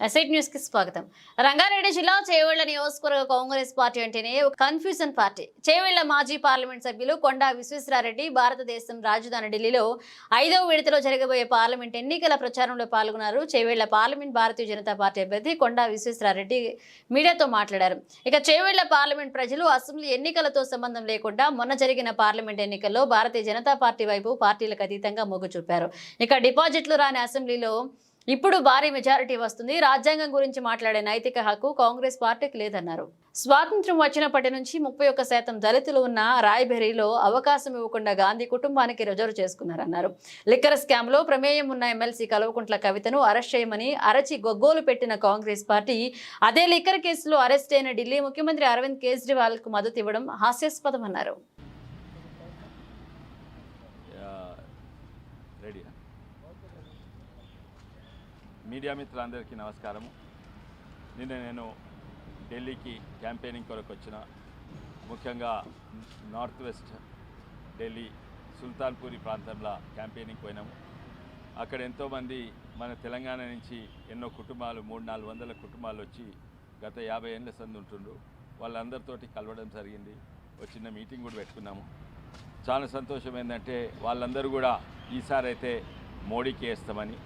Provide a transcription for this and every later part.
ఎసైట్ న్యూస్కి స్వాగతం. రంగారెడ్డి జిల్లా చేవేళ్ళ నియోజకవర్గ కాంగ్రెస్ పార్టీ అంటేనే ఒక కన్ఫ్యూజన్ పార్టీ. చేవేళ్ళ మాజీ పార్లమెంట్ సభ్యులు కొండా విశ్వేశ్వరారెడ్డి భారతదేశం రాజధాని ఢిల్లీలో ఐదవ విడతలో జరగబోయే పార్లమెంట్ ఎన్నికల ప్రచారంలో పాల్గొన్నారు. చేవేళ్ళ పార్లమెంట్ భారతీయ జనతా పార్టీ అభ్యర్థి కొండా విశ్వేశ్వరారెడ్డి మీడియాతో మాట్లాడారు. ఇక చేవేళ్ళ పార్లమెంట్ ప్రజలు అసెంబ్లీ ఎన్నికలతో సంబంధం లేకుండా మొన్న జరిగిన పార్లమెంట్ ఎన్నికల్లో భారతీయ జనతా పార్టీ వైపు పార్టీలకు అతీతంగా మొగ్గు చూపారు. ఇక డిపాజిట్లు రాని అసెంబ్లీలో ఇప్పుడు భారీ మెజారిటీ వస్తుంది. రాజ్యాంగం గురించి మాట్లాడే నైతిక హక్కు కాంగ్రెస్ పార్టీకి లేదన్నారు. స్వాతంత్ర్యం వచ్చినప్పటి నుంచి ముప్పై ఒక్క శాతం దళితులు ఉన్న రాయ్బెరీలో అవకాశం ఇవ్వకుండా గాంధీ కుటుంబానికి రిజర్వ్ చేసుకున్నారన్నారు. లిక్కర్ స్కామ్లో ప్రమేయం ఉన్న ఎమ్మెల్సీ కల్వకుంట్ల కవితను అరెస్ట్ చేయమని అరచి గొగ్గోలు పెట్టిన కాంగ్రెస్ పార్టీ అదే లిక్కర్ కేసులో అరెస్ట్ అయిన ఢిల్లీ ముఖ్యమంత్రి అరవింద్ కేజ్రీవాల్కు మద్దతు ఇవ్వడం హాస్యాస్పదమన్నారు. మీడియా మిత్రులందరికీ నమస్కారము. నిన్న నేను ఢిల్లీకి క్యాంపెయినింగ్ కొరకు వచ్చిన ముఖ్యంగా నార్త్ వెస్ట్ ఢిల్లీ సుల్తాన్పూరి ప్రాంతంలో క్యాంపెయినింగ్ పోయినాము. అక్కడ ఎంతోమంది మన తెలంగాణ నుంచి ఎన్నో కుటుంబాలు మూడు నాలుగు వందల కుటుంబాలు వచ్చి గత యాభై ఏళ్ళ సంది ఉంటుండ్రు. వాళ్ళందరితోటి కలవడం జరిగింది. ఒక చిన్న మీటింగ్ కూడా పెట్టుకున్నాము. చాలా సంతోషం ఏంటంటే వాళ్ళందరూ కూడా ఈసారి అయితే మోడీకి వేస్తామని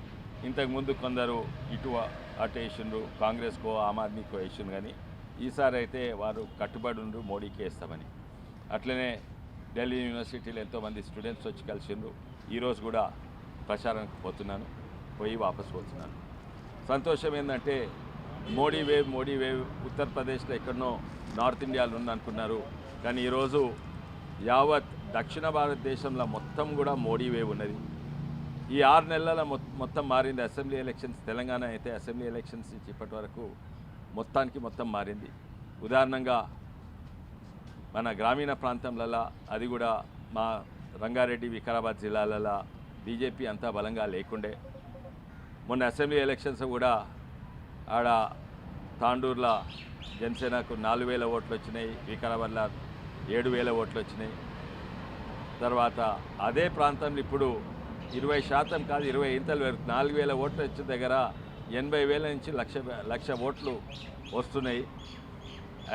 ఇంతకుముందు కొందరు ఇటు అటు వేసిండ్రు కాంగ్రెస్కో ఆమ్ ఆద్మీకో వేసిండ్రు కానీ ఈసారి అయితే వారు కట్టుబడి ఉండ్రు మోడీకి వేస్తామని. అట్లనే ఢిల్లీ యూనివర్సిటీలో ఎంతోమంది స్టూడెంట్స్ వచ్చి కలిసిండ్రు. ఈరోజు కూడా ప్రచారానికి పోతున్నాను పోయి వాపస్ పోతున్నాను సంతోషం ఏంటంటే మోడీ వేవ్ మోడీ వేవ్ ఉత్తరప్రదేశ్లో ఎక్కడనో నార్త్ ఇండియాలో ఉందనుకున్నారు. కానీ ఈరోజు యావత్ దక్షిణ భారతదేశంలో మొత్తం కూడా మోడీ వేవ్ ఉన్నది. ఈ ఆరు నెలల మొత్తం మారింది అసెంబ్లీ ఎలక్షన్స్. తెలంగాణ అయితే అసెంబ్లీ ఎలక్షన్స్ నుంచి ఇప్పటి వరకు మొత్తానికి మొత్తం మారింది. ఉదాహరణంగా మన గ్రామీణ ప్రాంతంలలో అది కూడా మా రంగారెడ్డి వికారాబాద్ జిల్లాలలో బీజేపీ అంతా బలంగా లేకుండే. మొన్న అసెంబ్లీ ఎలక్షన్స్ కూడా ఆడ తాండూర్ల జనసేనకు నాలుగు వేల ఓట్లు వచ్చినాయి వికారాబాద్లో ఏడు వేల ఓట్లు వచ్చినాయి. తర్వాత అదే ప్రాంతంలో ఇప్పుడు ఇరవై శాతం కాదు ఇరవై ఇంతలు వరకు నాలుగు వేల ఓట్లు వచ్చిన దగ్గర ఎనభై వేల నుంచి లక్ష లక్ష ఓట్లు వస్తున్నాయి.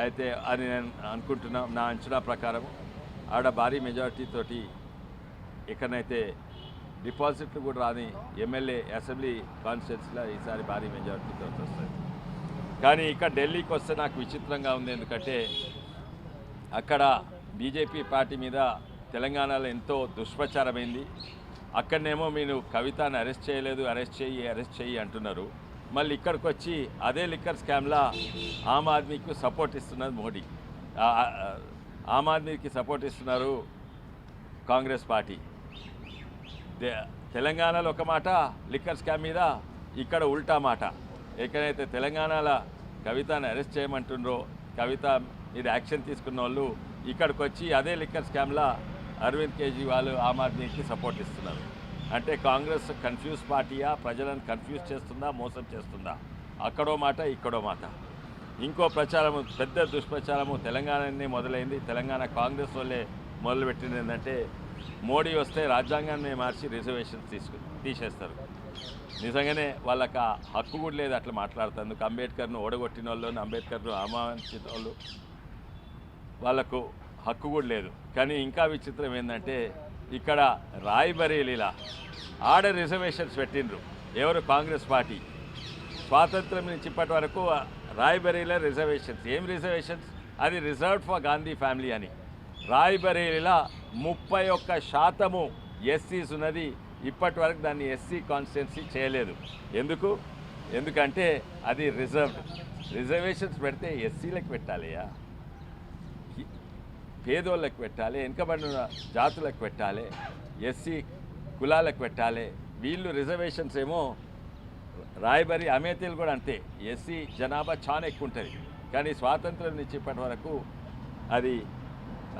అయితే అని నేను అనుకుంటున్నా నా అంచనా ప్రకారం ఆడ భారీ మెజారిటీ తోటి డిపాజిట్లు కూడా రాని ఎమ్మెల్యే అసెంబ్లీ కాన్స్టిట్యూన్సీలో ఈసారి భారీ మెజారిటీతో వస్తుంది కానీ ఇక్కడ ఢిల్లీకి వస్తే నాకు విచిత్రంగా ఉంది. ఎందుకంటే అక్కడ బీజేపీ పార్టీ మీద తెలంగాణలో ఎంతో దుష్ప్రచారమైంది. అక్కడనేమో మీరు కవితను అరెస్ట్ చేయలేదు అరెస్ట్ చేయి అరెస్ట్ చేయి అంటున్నారు. మళ్ళీ ఇక్కడికి వచ్చి అదే లిక్కర్ స్కామ్లా ఆమ్ ఆద్మీకి సపోర్ట్ ఇస్తున్నది మోడీ. ఆమ్ ఆద్మీకి సపోర్ట్ ఇస్తున్నారు కాంగ్రెస్ పార్టీ. తెలంగాణలో ఒక మాట లిక్కర్ స్కామ్ మీద ఇక్కడ ఉల్టా మాట. ఎక్కడైతే తెలంగాణలో కవితను అరెస్ట్ చేయమంటుండ్రో కవిత మీద యాక్షన్ తీసుకున్న వాళ్ళు ఇక్కడికి వచ్చి అదే లిక్కర్ స్కామ్లా అరవింద్ కేజ్రీవాల్ ఆమ్ ఆద్మీకి సపోర్ట్ ఇస్తున్నారు. అంటే కాంగ్రెస్ కన్ఫ్యూజ్ పార్టీయా? ప్రజలను కన్ఫ్యూజ్ చేస్తుందా? మోసం చేస్తుందా? అక్కడో మాట ఇక్కడో మాట. ఇంకో ప్రచారము పెద్ద దుష్ప్రచారము తెలంగాణనే మొదలైంది. తెలంగాణ కాంగ్రెస్ వాళ్ళే మొదలుపెట్టింది ఏంటంటే మోడీ వస్తే రాజ్యాంగాన్ని మార్చి రిజర్వేషన్స్ తీసుకు తీసేస్తారు. నిజంగానే వాళ్ళకి ఆ హక్కు కూడా లేదు అట్లా మాట్లాడుతందుకు అంబేద్కర్ను ఓడగొట్టిన వాళ్ళు అంబేద్కర్ను అవమానించిన వాళ్ళు వాళ్ళకు హక్కు కూడా లేదు. కానీ ఇంకా విచిత్రం ఏంటంటే ఇక్కడ రాయబరేలీల ఆడ రిజర్వేషన్స్ పెట్టిండ్రు. ఎవరు? కాంగ్రెస్ పార్టీ. స్వాతంత్రం నుంచి ఇప్పటి వరకు రాయ్బరేలీలో రిజర్వేషన్స్. ఏం రిజర్వేషన్స్? అది రిజర్వ్డ్ ఫర్ గాంధీ ఫ్యామిలీ అని. రాయ్బరేలీలో ముప్పై ఒక్క శాతము ఎస్సీస్ ఉన్నది. ఇప్పటి వరకు దాన్ని ఎస్సీ కాన్స్టిట్యున్సీ చేయలేదు. ఎందుకు? ఎందుకంటే అది రిజర్వ్డ్. రిజర్వేషన్స్ పెడితే ఎస్సీలకు పెట్టాలియా పేదోళ్ళకి పెట్టాలి వెనుకబడిన జాతులకు పెట్టాలి ఎస్సీ కులాలకు పెట్టాలి. వీళ్ళు రిజర్వేషన్స్ ఏమో రాయబరి అమేతీలు కూడా అంతే. ఎస్సీ జనాభా చాలా ఎక్కువ ఉంటుంది. కానీ స్వాతంత్రం నుంచి ఇప్పటి వరకు అది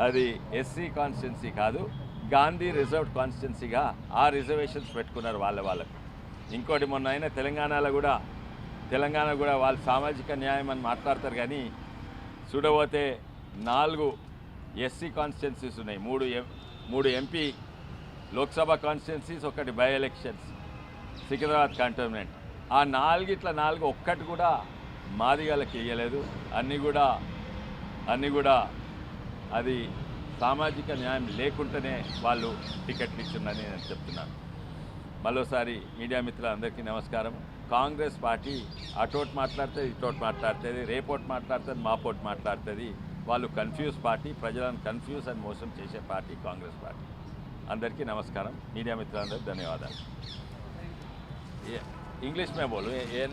అది ఎస్సీ కాన్స్టిట్యున్సీ కాదు గాంధీ రిజర్వ్డ్ కాన్స్టిట్యున్సీగా ఆ రిజర్వేషన్స్ పెట్టుకున్నారు వాళ్ళ వాళ్ళకు. ఇంకోటి మొన్న అయినా తెలంగాణలో కూడా తెలంగాణ కూడా వాళ్ళు సామాజిక న్యాయం అని మాట్లాడతారు కానీ చూడబోతే నాలుగు ఎస్సీ కాన్స్టిట్యున్సీస్ ఉన్నాయి. మూడు ఎం మూడు ఎంపీ లోక్సభ కాన్స్టిట్యున్సీస్ ఒకటి బై ఎలక్షన్స్ సికింద్రాబాద్ కంటోన్మెంట్ ఆ నాలుగిట్ల నాలుగు ఒక్కటి కూడా మాదిగలకి ఇయ్యలేదు. అన్నీ కూడా అన్నీ కూడా అది సామాజిక న్యాయం లేకుండానే వాళ్ళు టికెట్లు ఇచ్చిందని నేను చెప్తున్నాను. మరోసారి మీడియా మిత్రులందరికీ నమస్కారం. కాంగ్రెస్ పార్టీ అటోటి మాట్లాడుతుంది ఇటోటి మాట్లాడుతుంది రేపోటి మాట్లాడుతుంది మాపోటి మాట్లాడుతుంది. వాళ్ళు కన్ఫ్యూజ్ పార్టీ ప్రజలను కన్ఫ్యూజ్ అని మోసం చేసే పార్టీ కాంగ్రెస్ పార్టీ. అందరికీ నమస్కారం. మీడియా మిత్రులందరికీ ధన్యవాదాలు. ఇంగ్లీష్ మే బోలు ఏ ఏ